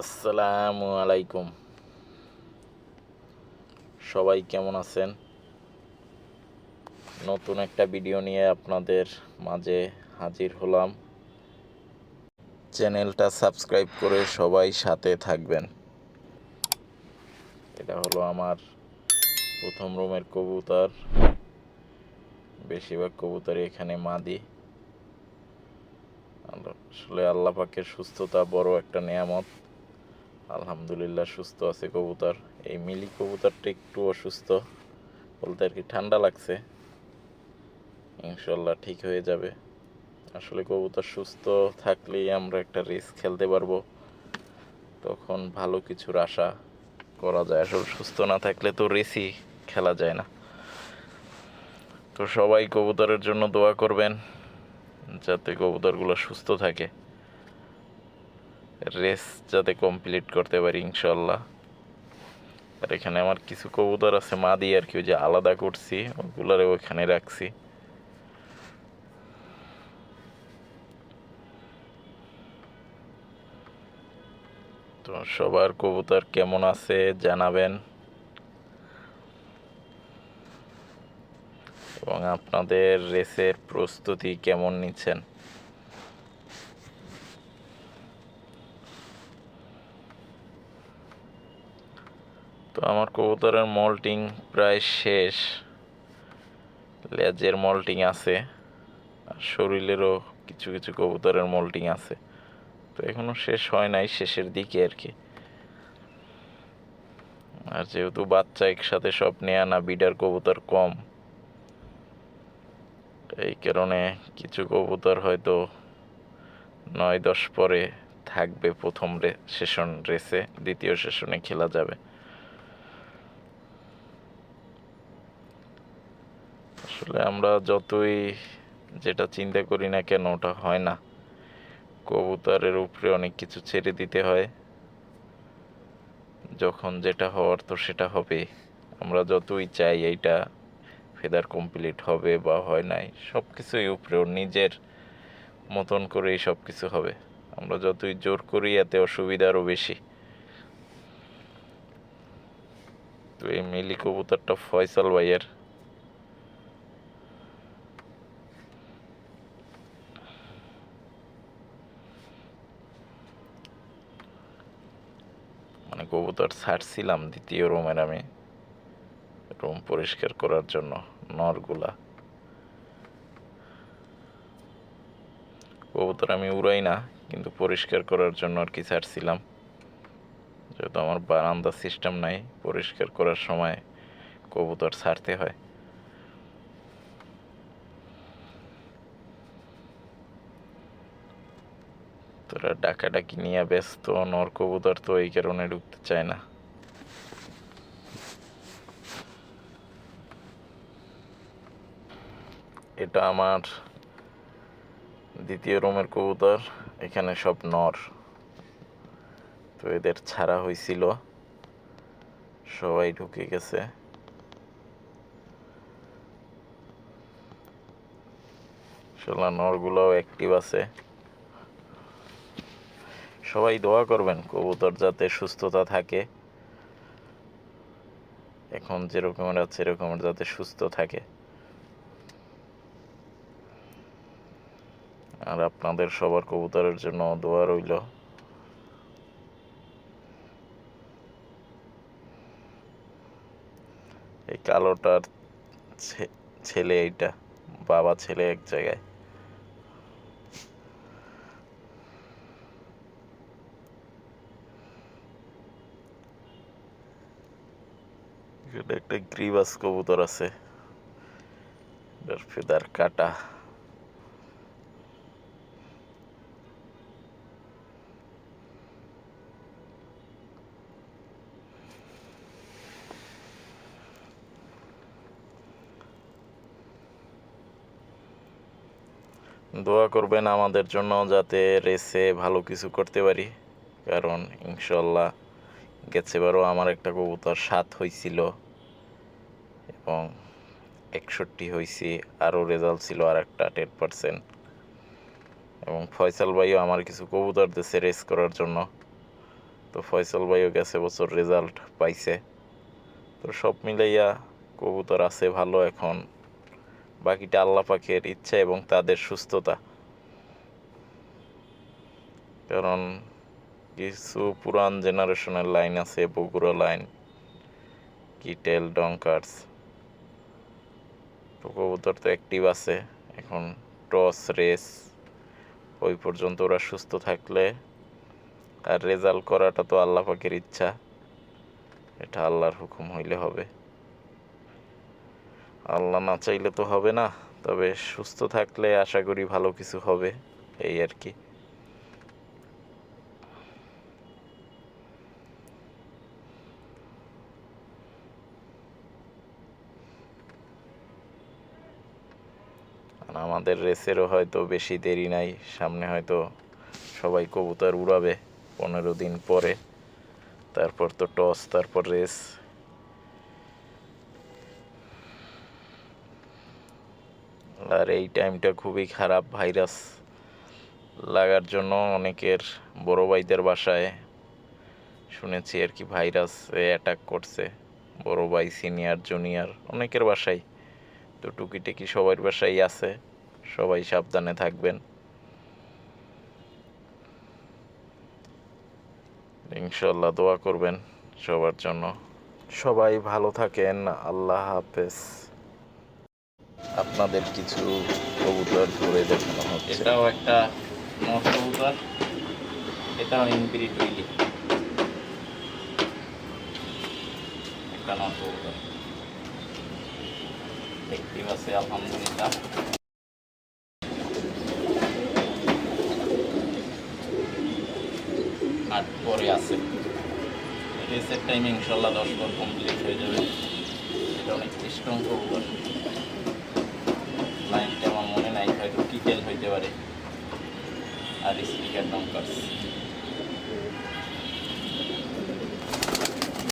আসসালামু আলাইকুম সবাই কেমন আছেন? নতুন একটা ভিডিও নিয়ে আপনাদের মাঝে হাজির হলাম। চ্যানেলটা সাবস্ক্রাইব করে সবাই সাথে থাকবেন। এটা হলো আমার প্রথম রুমের কবুতর। বেশিরভাগ কবুতরই এখানে মাদি। আসলে আল্লাহ পাকের সুস্থতা বড় একটা নেয়ামত। আলহামদুলিল্লাহ সুস্থ আছে কবুতর। এই মিলি কবুতরটা একটু অসুস্থ। বলতে আর কি ঠান্ডা লাগছে। ইনশাল্লাহ ঠিক হয়ে যাবে। আসলে কবুতর সুস্থ থাকলেই আমরা একটা রেস খেলতে পারব। তখন ভালো কিছুর আশা করা যায়। আসলে সুস্থ না থাকলে তো রেসই খেলা যায় না। তো সবাই কবুতরের জন্য দোয়া করবেন, যাতে কবুতরগুলো সুস্থ থাকে। রেস যাতে কমপ্লিট করতে পারি ইনশাল্লাহ আর এখানে আমার কিছু কবুতর আছে, মা দিয়ে আর কি, ওই যে আলাদা করছি, ওগুলারে ওইখানে রাখছি। তো সবার কবুতর কেমন আছে জানাবেন। এবং আপনাদের রেসের প্রস্তুতি কেমন নিচ্ছেন? আমার কবুতরের মল্টিং প্রায় শেষ। লেজের মল্টিং আছে, আর শরীরেরও কিছু কিছু কবুতরের মল্টিং আছে। তো এখনও শেষ হয় নাই, শেষের দিকে আর কি। আর যেহেতু বাচ্চা একসাথে সব নেয়া না বিডার কবুতর কম। এই কারণে কিছু কবুতর হয়তো নয় দশ পরে থাকবে প্রথম সেশন রেসে, দ্বিতীয় সেশনে খেলা যাবে। আসলে আমরা যতই যেটা চিন্তা করি না কেন, ওটা হয় না। কবুতরের উপরে অনেক কিছু ছেড়ে দিতে হয়। যখন যেটা হওয়ার তো সেটা হবে। আমরা যতই চাই এইটা ফেদার কমপ্লিট হবে বা হয় নাই সব কিছুই উপরে ওর নিজের মতন করেই সব কিছু হবে। আমরা যতই জোর করি এতে অসুবিধা আরও বেশি। তো এই মিলি কবুতরটা ফয়সাল ভাইয়ের মানে কবুতর ছাড়ছিলাম দ্বিতীয় রুমের আমি রুম পরিষ্কার করার জন্য, নরগুলা। কবুতর আমি উড়াই না, কিন্তু পরিষ্কার করার জন্য আর কি ছাড়ছিলাম। যেহেতু আমার বারান্দা সিস্টেম নাই, পরিষ্কার করার সময় কবুতর ছাড়তে হয়। তোরা ডাকাডাকি নিয়ে ব্যস্ত নর কবুতর তো এই কারণে ঢুকতে চায় না। এটা আমার দ্বিতীয় রুমের কবুতর, এখানে সব নর। তো এদের ছাড়া হয়েছিল সবাই ঢুকে গেছে। শালা নরগুলোও অ্যাক্টিভ আছে। সবাই দোয়া করবেন, কবুতর যাতে সুস্থতা থাকে। এখন যেরকমের আছে এরকমের যাতে সুস্থ থাকে। আর আপনাদের সবার কবুতরের জন্য দোয়া রইল। এই কালোটার ছেলে এইটা, বাবা ছেলে এক জায়গায়। এখানে একটা গ্রিবাস কবুতর আছে। ফেদার কাটা। দোয়া করবেন আমাদের জন্য যাতে রেসে ভালো কিছু করতে পারি, কারণ ইনশাল্লাহ গেছেবারও আমার একটা কবুতর সাত হয়েছিল এবং একষট্টি হয়েছি আরও রেজাল্ট ছিল আর একটা টেন পার্সেন্ট এবং ফয়সাল ভাইও আমার কিছু কবুতর দিয়েছে রেস করার জন্য। তো ফয়সাল ভাইও গেছে বছর রেজাল্ট পাইছে। তো সব মিলাইয়া কবুতর আছে ভালো এখন। বাকিটা আল্লাহ পাখের ইচ্ছা এবং তাদের সুস্থতা। কারণ কিছু পুরান জেনারেশনের লাইন আছে, বগুড়া লাইন, কিটেল ডঙ্কার্স তো কবুতর তো অ্যাক্টিভ আছে, এখন টস, রেস, ওই পর্যন্ত ওরা সুস্থ থাকলে আর রেজাল্ট করাটা তো আল্লাহ পাকের ইচ্ছা, এটা আল্লাহর হুকুম হইলে হবে। আল্লাহ না চাইলে তো হবে না, তবে সুস্থ থাকলে আশা করি ভালো কিছু হবে, এই আর কি আর আমাদের রেসেরও হয়তো বেশি দেরি নাই, সামনে হয়তো সবাই কবুতর উড়াবে পনেরো দিন পরে। তারপর তো টস, তারপর রেস। আর এই টাইমটা খুবই খারাপ ভাইরাস লাগার জন্য অনেকের বড় ভাইদের বাসায় শুনেছি আর কি ভাইরাস অ্যাটাক করছে। বড় ভাই সিনিয়র জুনিয়র অনেকের বাসায়। তো টুকিটাকি সবার বাসায় আছে। সবাই সাবধানে থাকবেন। ইনশাল্লাহ দোয়া করবেন সবার জন্য। সবাই ভালো থাকেন, আল্লাহ হাফেজ। আপনাদের কিছু কবুতর করে দেখানো হচ্ছে। এটাও একটা নর কবুতর। এটাও ইনব্রিড উইলি একটা নর কবুতর। অ্যাক্টিভ আছে, আলহামদুলিল্লাহ আট পরে আছে রেসের টাইমে ইনশাল্লাহ দশ বার কমপ্লিট হয়ে যাবে। এটা অনেক স্ট্রং কবুতর লাইনটা আমার মনে নাই, হয়তো কিটেল হইতে পারে। আর স্পিকার ডঙ্কার্স